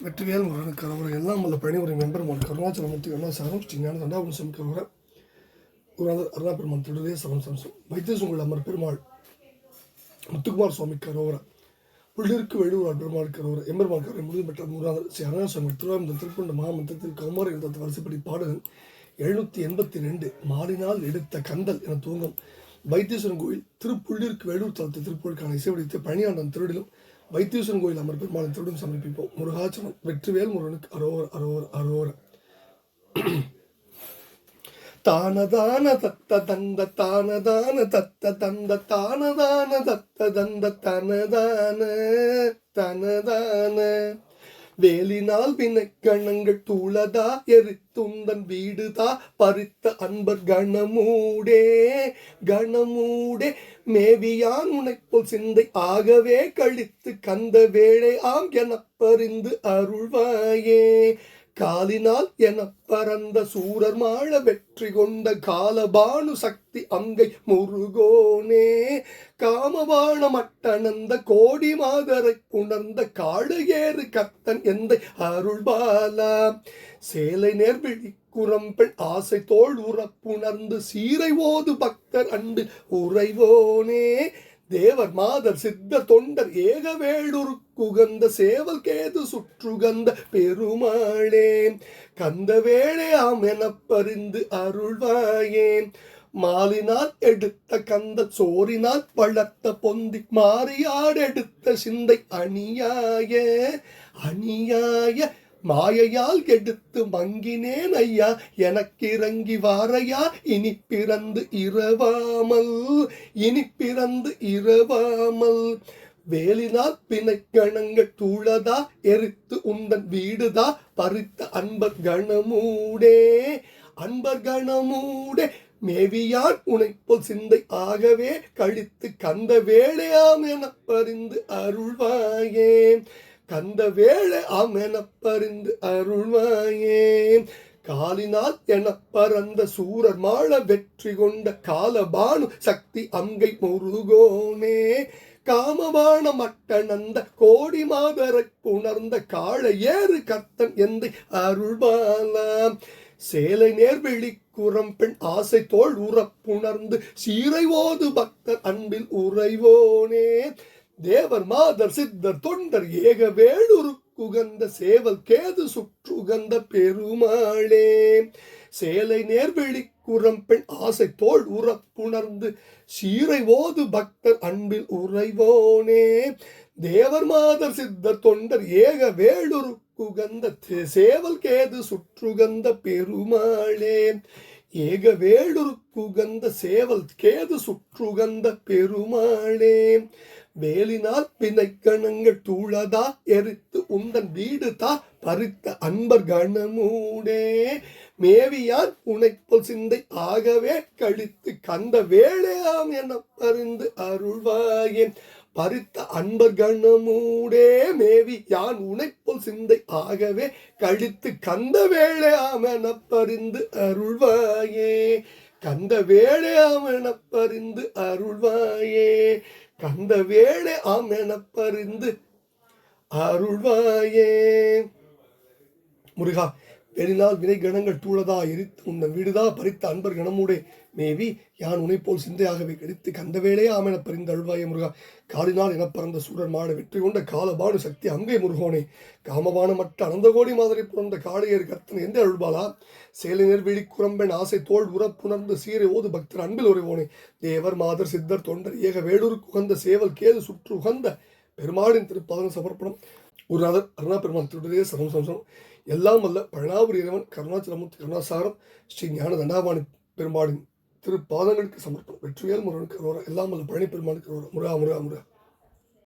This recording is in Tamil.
வெற்றிவேல் முருகன் அவர் எல்லாம் உள்ள பணிவுரை மெம்பர் மோடி. கருணாச்சலமூர்த்தி அருணாசாரம் ஸ்ரீ ஞான தண்டாபுரம் சமிக்கிறவர குருநாதர் அருணா பெருமாள் திருடே சரம் சம்சம் வைத்தியசுங்குள் அமர் பெருமாள் முத்துக்குமார் சுவாமி கரோவர. புள்ளிருக்கு வெளியூர் பெருமாள் கரோவர. எம்பெருமாள் கரை முடிவு பெற்ற குருநாதர் ஸ்ரீ அருணாசுவாமி திருவாரந்த திருப்பண்ட மகாமந்திரத்தில் கௌமார எழுத வரிசைப்படி பாடல் எழுநூற்றி எண்பத்தி ரெண்டு மாறினால் எடுத்த கந்தல் என தூங்கும் வைத்தீஸ்வரன் கோயில் திருப்புள்ளிருக்கு வேலூர் தளத்தை திருப்பூருக்கான இசைவடித்து பணியாண்டன் திருடிலும் வைத்தீஸ்வரன் கோயில் அமர் பெருமாளின் திருடும் சமர்ப்பிப்போம். முருகாச்சலம் வெற்றிவேல் முருகனுக்கு அரோவர் அரோவர் அரோர தானதான தத்த தந்த தானதான தத்த தந்த தானதான தத்த தந்த தனதான தனதான வேலினால் வினைக்கணங்கள் தூளதா எரித்துந்தன் வீடுதா பறித்த அன்பர் கணமூடே கணமூடே மேவியான் உனைப்போல் சிந்தை ஆகவே கழித்து கந்த வேளை ஆம் எனப் பறிந்து அருள்வாயே. காலினால் என பரந்த சூரர் மாழ வெற்றி கொண்ட காலபானு சக்தி அங்கை முருகோனே. காமபாண மட்டனந்த கோடி மாதரை உணர்ந்த காடுகேறு கத்தன் எந்த அருள்பாலா சேலை நேர்விழி குரம்பெண் ஆசை தோல் உறப்புணர்ந்து சீரை ஓது பக்தர் அன்பு உறைவோனே. தேவர் மாதர் சித்த தொண்டர் ஏக குகந்த சேவல் கேது சுற்றுகந்த பெருமாளே கந்த வேளையாம் எனப் பறிந்து அருள்வாயேன் மாலினால் எடுத்த கந்த சோரினால் வளர்த்த பொந்தி மாறியாடெடுத்த சிந்தை அணியாய அணியாய மாயையால் எடுத்து மங்கினேன் ஐயா. எனக்கு இறங்கி வாரையா. இனி பிறந்து இரவாமல். இனி பிறந்து இரவாமல். வேலினால் கணங்க தூளதா. எரித்து உந்தன் வீடுதா. பறித்த அன்பர் கணமூடே அன்பர் கணமூடே மேவியான் உனைப்போல் சிந்தை ஆகவே. கழித்து கந்த வேளையாம் என பறிந்து அருள்வாயே. கந்த வேளை அமெனப்பறிந்து என அருள்வாயே. காலினால் என பறந்த சூரர் மாள வெற்றி கொண்ட காலபானு சக்தி அங்கை முருகோனே. காமபான மட்டனந்த கோடி மாதரை புணர்ந்த காளை ஏறு கர்த்தன் எந்தை அருள்பாலாம் சேலை நேர்வெளி குரம் பெண் ஆசை தோல் உறப்புணர்ந்து சீரை ஓது பக்தர் அன்பில் உறைவோனே. தேவர் மாதர் சித்தர் தொண்டர் ஏக வேடுரு குகந்த சேவல் கேது சுற்றுகந்த பெருமாளே. சேலை நேர்வெளி குரம் பெண் ஆசை தோல் உறப்புணர்ந்து சீரை ஓது பக்தர் அன்பில் உறைவோனே. தேவர் மாதர் சித்தர் தொண்டர் ஏக வேளுரு குகந்த சேவல் கேது சுற்றுகந்த பெருமாளே. ஏக வேடுரு குகந்த சேவல் கேது சுற்றுகந்த பெருமாளே. வேலினால் பிணைக்கணங்கள் தூளதா எரித்து உந்தன் வீடு தா பறித்த அன்பர் கணமூடே மேவியான் உனைப்போல் சிந்தை ஆகவே கழித்து கந்த வேளையாம் என பறிந்து அருள்வாயேன் பறித்த அன்பர் கணமூடே மேவி யான் உனைப்போல் சிந்தை ஆகவே கழித்து கந்த வேளை என பறிந்து அருள்வாயே. கந்த வேளை என பறிந்து அருள்வாயே. கந்த வேளை ஆம் பறிந்து அருள்வாயே. முருகா வெளிநாள் வினை கணங்கள் தூளதா எரித்து உன்னை வீடுதா பறித்த அன்பர் கணமூடே மேவி யான் உனை போல் சிந்தையாகவே கடித்து கந்தவேளையே ஆமென பறிந்த அழுவாய முருகா. காலினால் என பறந்த சூரன் மாட வெற்றி கொண்ட காலபாடு சக்தி அங்கை முருகோனே. காமபான மற்ற அனந்த கோடி மாதிரி புணர்ந்த காளையர் கர்த்தன் எந்த அழுபாலா சேலினர் நெர்விழி ஆசை தோல் உறப்புணர்ந்து சீரை ஓது பக்தர் அன்பில் உறைவோனே. தேவர் மாதர் சித்தர் தொண்டர் ஏக வேடூருக்கு உகந்த சேவல் கேது சுற்று உகந்த பெருமாளின் திருப்பாதன சமர்ப்பணம். குருநாதர் அருணா பெருமான் திருடதே சரம் சம்சம் எல்லாம் வல்ல பழனாபுரி இறைவன் கருணாச்சலமூர்த்தி கருணாசாரம் ஸ்ரீ ஞான தண்டாபாணி பெருமாளின் திருப்பாதங்களுக்கு சமர்ப்பணம். வெற்றிவேல் முருகனுக்கு அரோரா எல்லாம் பழனி பெருமானுக்கு அரோரா. முருகா முருகா முருகா.